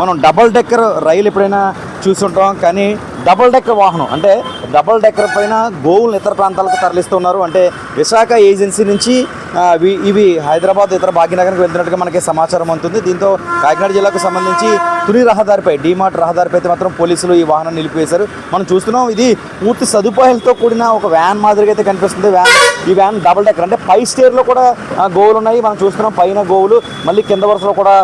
మనం double decker రైలు ఎప్పుడైనా చూసుంటాం కానీ డబల్ డెక్కర్ వాహనం అంటే డబల్ డెక్కర్ పైన గోవులను ఇతర ప్రాంతాలకు తరలిస్తున్నారు. అంటే విశాఖ ఏజెన్సీ నుంచి ఇవి ఇవి హైదరాబాద్ ఇతర భాగ్యనగర్కి వెళ్తున్నట్టుగా మనకి సమాచారం అందుతుంది. దీంతో కాకినాడ జిల్లాకు సంబంధించి తుని రహదారిపై డీమార్ట్ రహదారిపై అయితే మాత్రం పోలీసులు ఈ వాహనం నిలిపివేశారు. మనం చూస్తున్నాం ఇది పూర్తి సదుపాయాలతో కూడిన ఒక వ్యాన్ మాదిరిగా అయితే కనిపిస్తుంది. వ్యాన్ ఈ వ్యాన్ డబల్ డెక్కర్ అంటే పై స్టేర్లో కూడా గోవులు ఉన్నాయి. మనం చూస్తున్నాం పైన గోవులు మళ్ళీ కింద వరుసలో కూడా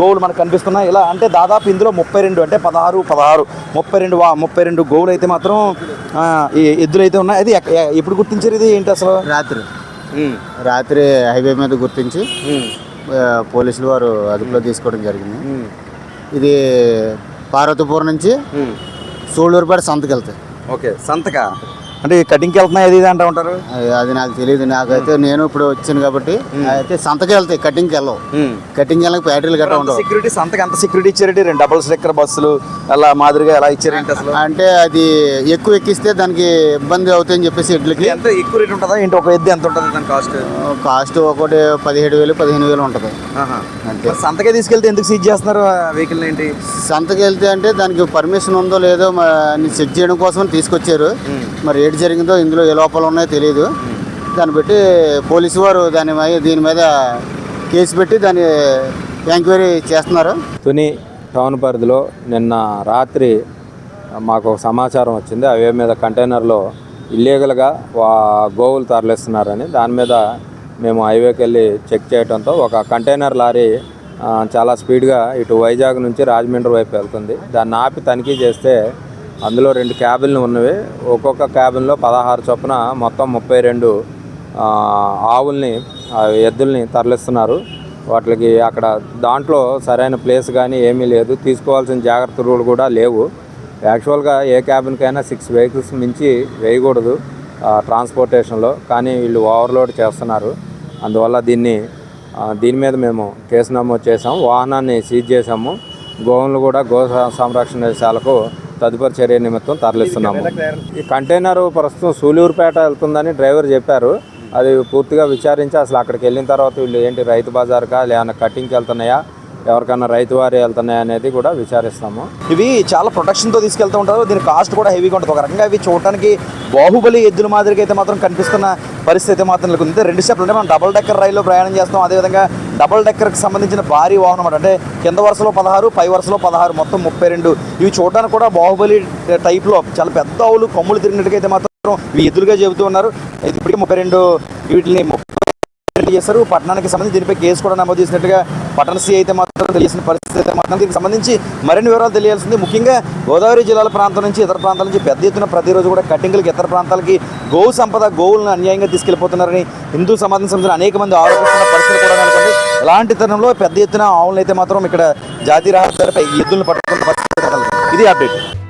గోవులు మనకు కనిపిస్తున్నాయి. ఇలా అంటే దాదాపు ఇందులో ముప్పై రెండు అంటే పదహారు పదహారు ముప్పై రెండు వా ముప్పై రెండు గోవులు అయితే మాత్రం ఎద్దులు అయితే ఉన్నాయి. అది ఎప్పుడు గుర్తించారు ఇది? ఏంటి అసలు? రాత్రి. రాత్రి హైవే మీద గుర్తించి పోలీసులు వారు అదుపులో తీసుకోవడం జరిగింది. ఇది పార్వతీపురం నుంచి సూళ్ళూరుపేట సంతకి వెళ్తాయి ఓకే సంతక? అంటే కటింగ్కి వెళ్తున్నాయి? అది ఇది అంటూ ఉంటారు. అది- నాకు తెలియదు నాకైతే నేను ఇప్పుడు వచ్చాను కాబట్టి అయితే సంతకి వెళ్తాయి. కటింగ్కి వెళ్ళవు. కటింగ్ వెళ్ళక బ్యాటరీలు గట్రా ఉండవు. సెక్యూరిటీ సంతకి ఎంత సెక్యూరిటీ ఇచ్చారంటే? రెండు డబుల్ స్టిక్కర్ బస్సులు అలా మాదిరిగా ఎలా ఇచ్చారంటే అసలు? అంటే అది ఎక్కువ ఎక్కిస్తే దానికి ఇబ్బంది అవుతాయని చెప్పేసి ఎడ్లకి ఎంత ఎక్కువ రేట్ ఉంటుందా? ఏంటి ఒక ఎద్దు ఎంత ఉంటుంది దాని కాస్ట్ కాస్ట్ ఒకటి పదిహేడు వేలు పదిహేను వేలు ఉంటుంది. మరి సంతకే తీసుకెళ్తే ఎందుకు సీజ్ చేస్తున్నారు వెహికల్ ఏంటి? సంతకి వెళ్తే అంటే దానికి పర్మిషన్ ఉందో లేదో అని చెక్ చేయడం కోసం తీసుకొచ్చారు. మరి ఏది జరిగిందో ఇందులో ఏ లోపాలు ఉన్నాయో తెలియదు దాన్ని బట్టి పోలీసు వారు దాని దీని మీద కేసు పెట్టి దాన్ని ఎంక్వైరీ చేస్తున్నారు. తుని టౌన్ పరిధిలో నిన్న రాత్రి మాకు ఒక సమాచారం వచ్చింది. అవే మీద కంటైనర్లో ఇల్లీగల్గా వా గోవులు తరలిస్తున్నారని దాని మీద మేము హైవేకి వెళ్ళి చెక్ చేయడంతో ఒక కంటైనర్ లారీ చాలా స్పీడ్గా ఇటు వైజాగ్ నుంచి రాజమండ్రి వైపు వెళ్తుంది. దాన్ని ఆపి తనిఖీ చేస్తే అందులో రెండు క్యాబిన్లు ఉన్నవి. ఒక్కొక్క క్యాబిన్లో పదహారు చొప్పున మొత్తం ముప్పై రెండు ఆవుల్ని ఎద్దుల్ని తరలిస్తున్నారు. వాటికి అక్కడ దాంట్లో సరైన ప్లేస్ కానీ ఏమీ లేదు. తీసుకోవాల్సిన జాగ్రత్తలు కూడా లేవు. యాక్చువల్గా ఏ క్యాబిన్కైనా సిక్స్ వెహికల్స్ మించి వేయకూడదు ట్రాన్స్పోర్టేషన్లో. కానీ వీళ్ళు ఓవర్లోడ్ చేస్తున్నారు. అందువల్ల దీన్ని దీని మీద మేము కేసు నమోదు చేసాము వాహనాన్ని సీజ్ చేసాము గోవులు కూడా గో సంరక్షణశాలకు తదుపరి చర్య నిమిత్తం తరలిస్తున్నాము. ఈ కంటైనర్ ప్రస్తుతం సూలూరుపేట వెళ్తుందని డ్రైవర్ చెప్పారు. అది పూర్తిగా విచారించి అసలు అక్కడికి వెళ్ళిన తర్వాత వీళ్ళు ఏంటి రైతు బజార్కా లేదన్నా కటింగ్కి వెళ్తున్నాయా? ఎవరికైనా రైతు వారి వెళ్తున్నాయి అనేది కూడా విచారిస్తాము. ఇవి చాలా ప్రొటెక్షన్తో తీసుకెళ్తూ ఉంటారు. దీని కాస్ట్ కూడా హెవీగా ఉంటుంది. ఒక రకంగా ఇవి చూడటానికి బాహుబలి ఎద్దుల మాదిరిగా అయితే మాత్రం కనిపిస్తున్న పరిస్థితి మాత్రం నెలకొంది. రెండు స్టెప్లు అంటే మనం డబుల్ డెక్కర్ రైల్లో ప్రయాణం చేస్తాం. అదేవిధంగా డబుల్ డెక్కర్కి సంబంధించిన భారీ వాహనం అంటే కింద వరుసలో పదహారు పై వరుసలో పదహారు మొత్తం ముప్పై రెండు. ఇవి చూడడానికి కూడా బాహుబలి టైప్లో చాలా పెద్ద ఆవులు కొమ్ములు తిరిగినట్టుగా అయితే మాత్రం ఇవి ఎదురుగా చెబుతూ ఉన్నారు. ఇది ఇప్పటికీ ముప్పై రెండు వీటిని చేశారు. పట్టణానికి సంబంధించి దీనిపై కేసు కూడా నమోదు చేసినట్టుగా పట్టణ సీ అయితే మాత్రం తెలియసిన పరిస్థితి అయితే మాత్రం దీనికి సంబంధించి మరిన్ని వివరాలు తెలియాల్సింది. ముఖ్యంగా గోదావరి జిల్లాల ప్రాంతం నుంచి ఇతర ప్రాంతాల నుంచి పెద్ద ఎత్తున ప్రతిరోజు కూడా కట్టింగులకి ఇతర ప్రాంతాలకి గోవు సంపద గోవులను అన్యాయంగా తీసుకెళ్ళిపోతున్నారని హిందూ సమాజం సంబంధించిన అనేక మంది ఆరోపిస్తున్న పరిస్థితి కూడా కనుకుంది ఇలాంటి తరుణంలో పెద్ద ఎత్తున ఆవులను అయితే మాత్రం ఇక్కడ జాతీయ రహదారిపై ఎద్దులను పట్టుకున్న పరిస్థితి ఇది అప్డేట్